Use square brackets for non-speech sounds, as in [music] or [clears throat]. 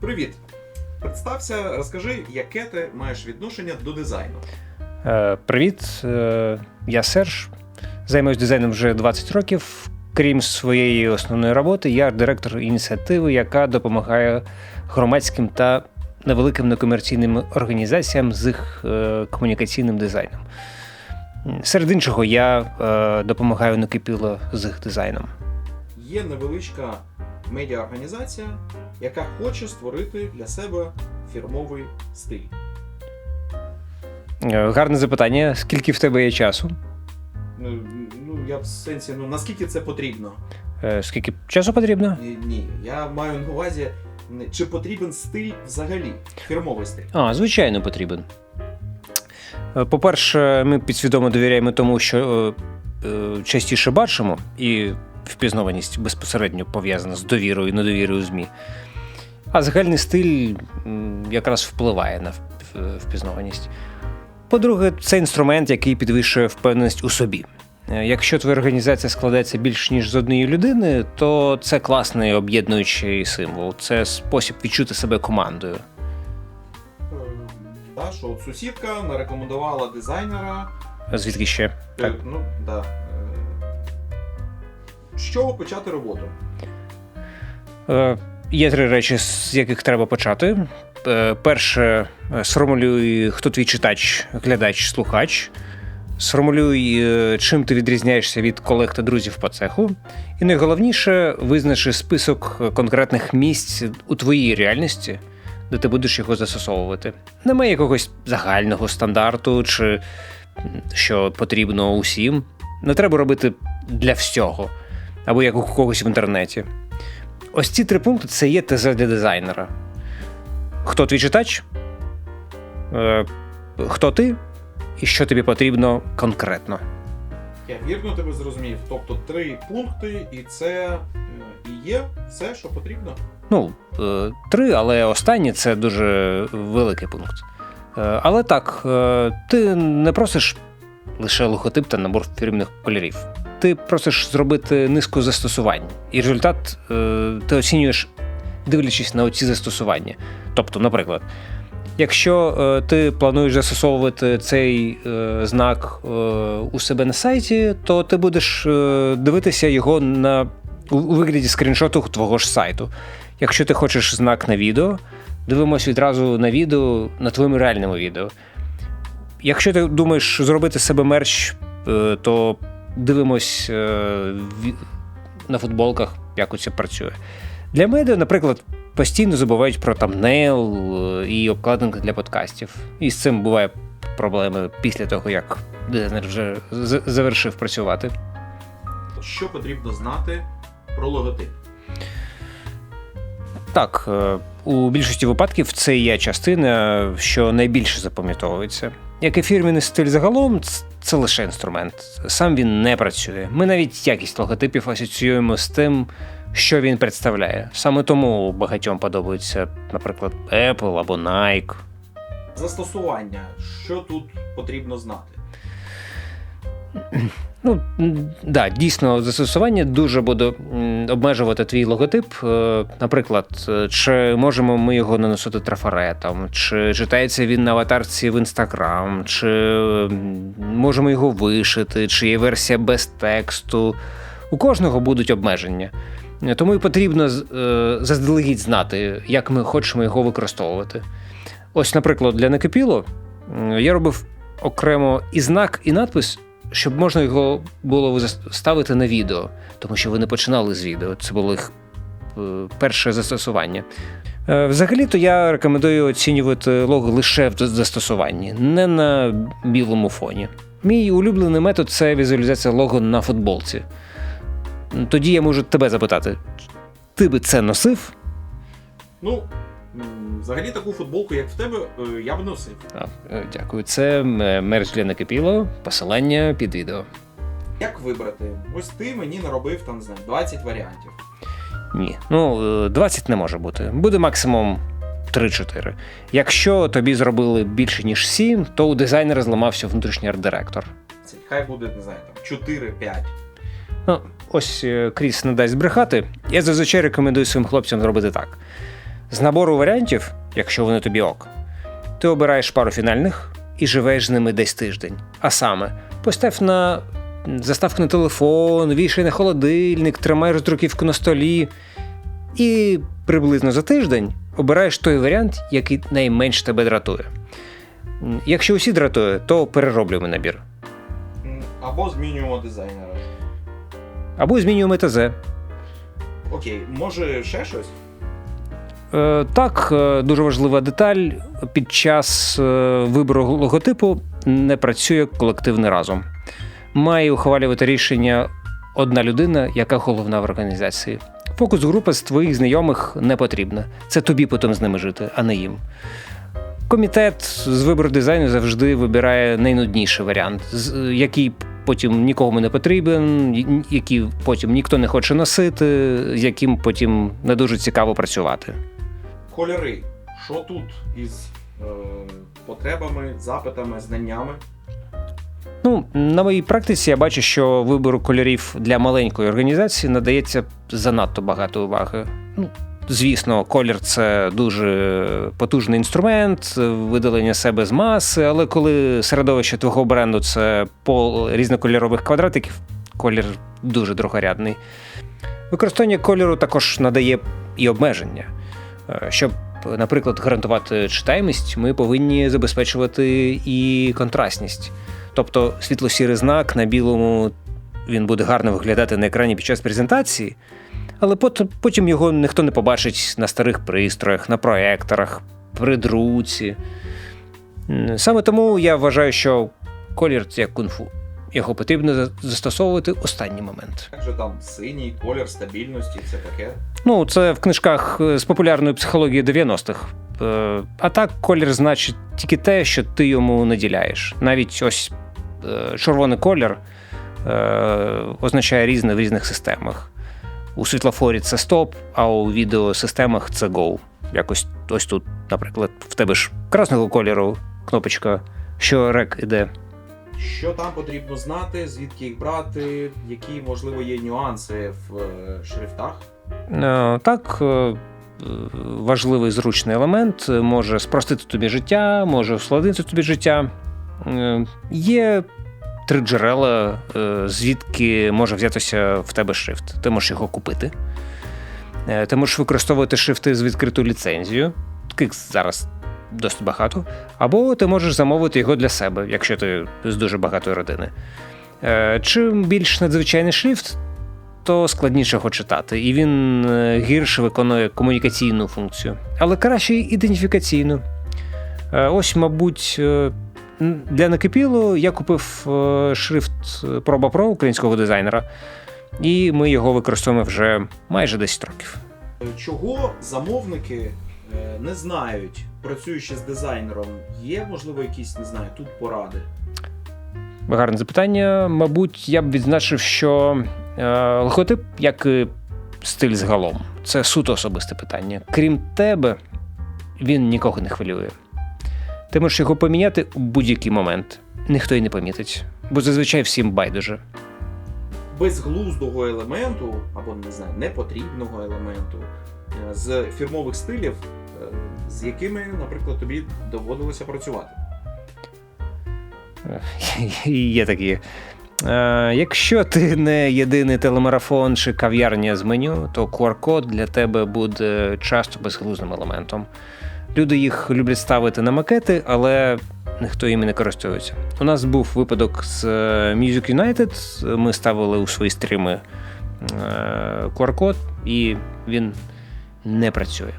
Привіт! Представся, розкажи, яке ти маєш відношення до дизайну. Е, Привіт, е, я Серж. Займаюся дизайном вже 20 років. Крім своєї основної роботи, я директор ініціативи, яка допомагає громадським та невеликим некомерційним організаціям з їх е, комунікаційним дизайном. Серед іншого, я е, допомагаю Накипіло з їх дизайном. Є невеличка медіаорганізація, яка хоче створити для себе фірмовий стиль. Е, Гарне запитання: скільки в тебе є часу? Ну, ну я в сенсі, ну наскільки це потрібно? Е, Скільки часу потрібно? Ні, Ні, я маю на увазі, чи потрібен стиль взагалі, фірмовий стиль. А, звичайно, потрібен. Е, По-перше, ми підсвідомо довіряємо тому, що е, е, частіше бачимо, і впізнаваність безпосередньо пов'язана з довірою і недовірою ЗМІ. А загальний стиль якраз впливає на вп- впізнаваність. По-друге, це інструмент, який підвищує впевненість у собі. Е, Якщо твоя організація складається більш ніж з однієї людини, то це класний об'єднуючий символ. Це спосіб відчути себе командою. Е, Та, що от сусідка нарекомендувала дизайнера. Звідки ще? е, Так. Ну, да. З чого почати роботу? Е, Є три речі, з яких треба почати. Е, Перше, е, сформулюй, хто твій читач, глядач, слухач. Сформулюй, чим ти відрізняєшся від колег та друзів по цеху. І найголовніше, визначи список конкретних місць у твоїй реальності, де ти будеш його застосовувати. Немає якогось загального стандарту, чи що потрібно усім. Не треба робити для всього, або як у когось в інтернеті. Ось ці три пункти це є ТЗ для дизайнера. Хто твій читач? Е, хто ти? І що тобі потрібно конкретно. Я вірно тебе зрозумів. Тобто три пункти, і це е, і є все, що потрібно. Ну, е, три, але останнє це дуже великий пункт. Але так, ти не просиш лише логотип та набор фірмних кольорів. Ти просиш зробити низку застосувань, і результат е, ти оцінюєш, дивлячись на оці застосування. Тобто, наприклад, якщо е, ти плануєш застосовувати цей е, знак у себе на сайті, то ти будеш дивитися його на у вигляді скріншоту твого ж сайту. Якщо ти хочеш знак на відео, дивимось відразу на відео на твоєму реальному відео. Якщо ти думаєш зробити себе мерч, то дивимось е, на футболках, як це працює. Для медіа, наприклад, постійно забувають про тамнейл е, і обкладинки для подкастів. І з цим буває проблеми після того, як дизайнер вже завершив працювати. Що потрібно знати про логотип? Так, е, у більшості випадків це є частина, що найбільше запам'ятовується. Як і фірміний стиль загалом, це лише інструмент. Сам він не працює. Ми навіть якість логотипів асоціюємо з тим, що він представляє. Саме тому багатьом подобається, наприклад, Apple або Nike. Застосування. Що тут потрібно знати? [clears throat] Ну, да, дійсно, застосування дуже буде обмежувати твій логотип. Е, Наприклад, е, чи можемо ми його наносити трафаретом, чи читається він на аватарці в Інстаграм, чи можемо його вишити, чи є версія без тексту. У кожного будуть обмеження. Е, Тому і потрібно заздалегідь знати, як ми хочемо його використовувати. Ось, наприклад, для Накипіло я робив окремо і знак, і надпис, щоб можна його було ставити на відео, тому що вони починали з відео. Це було їх е, перше застосування. Е, Взагалі-то я рекомендую оцінювати лого лише в застосуванні, не на білому фоні. Мій улюблений метод це візуалізація лого на футболці. Тоді я можу тебе запитати: ти би це носив? Ну, взагалі таку футболку, як в тебе, е, я б носив. А, е, Дякую. Це е, мерч для накипіло, посилання під відео. Як вибрати? Ось ти мені наробив там, не знаю, 20 варіантів. Ні. Ну, е, 20 не може бути. Буде максимум 3-4. Якщо тобі зробили більше, ніж 7, то у дизайнера зламався внутрішній арт-директор. Хай буде, не знаю, там 4-5. Ну, ось е, Кріс не дасть збрехати. Я зазвичай рекомендую своїм хлопцям зробити так. З набору варіантів, якщо вони тобі ок, ти обираєш пару фінальних і живеш з ними десь тиждень. А саме, постав на заставку на телефон, вішай на холодильник, тримай роздруківку на столі. І приблизно за тиждень обираєш той варіант, який найменш тебе дратує. Якщо усі дратує, то перероблюємо набір. Або змінюємо дизайнера. Або змінюємо ТЗ. Окей, може ще щось? Е, Так, е, дуже важлива деталь. Під час е, вибору логотипу не працює колективний разом. Має ухвалювати рішення одна людина, яка головна в організації. Фокус група з твоїх знайомих не потрібна. Це тобі потім з ними жити, а не їм. Комітет з вибору дизайну завжди вибирає найнудніший варіант, який потім нікому не потрібен, який потім ніхто не хоче носити, з яким потім не дуже цікаво працювати. Кольори. Що тут із е, потребами, запитами, знаннями? Ну, на моїй практиці я бачу, що вибору кольорів для маленької організації надається занадто багато уваги. Ну, звісно, колір це дуже потужний інструмент, видалення себе з маси, але коли середовище твого бренду це пол різнокольорових квадратиків, колір дуже другорядний. Використання кольору також надає і обмеження. Е, Щоб, наприклад, гарантувати читаємість, ми повинні забезпечувати і контрастність. Тобто світло-сірий знак на білому він буде гарно виглядати на екрані під час презентації, але потім його ніхто не побачить на старих пристроях, на проекторах, при друці. Саме тому я вважаю, що колір це як кунг-фу. Його потрібно застосовувати останній момент. Як же там синій колір стабільності, це таке? Ну, це в книжках е, з популярної психології 90-х. Е, А так, колір значить тільки те, що ти йому наділяєш. Навіть ось е, червоний колір означає різне в різних системах. У світлофорі це стоп, а у відеосистемах це go. Якось ось тут, наприклад, в тебе ж красного кольору кнопочка, що рек іде. Що там потрібно знати, звідки їх брати, які, можливо, є нюанси в е, шрифтах? Е, Так, е, важливий зручний елемент, може спростити тобі життя, може усладнити тобі життя. Є три джерела, звідки може взятися в тебе шрифт. Ти можеш його купити. Ти можеш використовувати шрифти з відкритою ліцензією, таких зараз досить багато. Або ти можеш замовити його для себе, якщо ти з дуже багатої родини. Е, Чим більш надзвичайний шрифт, то складніше його читати, і він е, гірше виконує комунікаційну функцію, але краще ідентифікаційну. Е, Ось, мабуть, для накипілу я купив шрифт Proba Pro українського дизайнера, і ми його використовуємо вже майже 10 років. Чого замовники не знають, працюючи з дизайнером, є, можливо, якісь, не знаю, тут поради? Гарне запитання. Мабуть, я б відзначив, що е, логотип, як і стиль загалом, це суто особисте питання. Крім тебе, він нікого не хвилює. Ти можеш його поміняти у будь-який момент. Ніхто й не помітить, бо зазвичай всім байдуже. Безглуздого елементу, або не знаю, непотрібного елементу е, з фірмових стилів, е, з якими, наприклад, тобі доводилося працювати. [laughs] Є такі. Е, якщо ти не єдиний телемарафон чи кав'ярня з меню, то QR-код для тебе буде часто безглузним елементом. Люди їх люблять ставити на макети, але ніхто їми не користується. У нас був випадок з е, Music United. Ми ставили у свої стріми е, QR-код, і він не працює.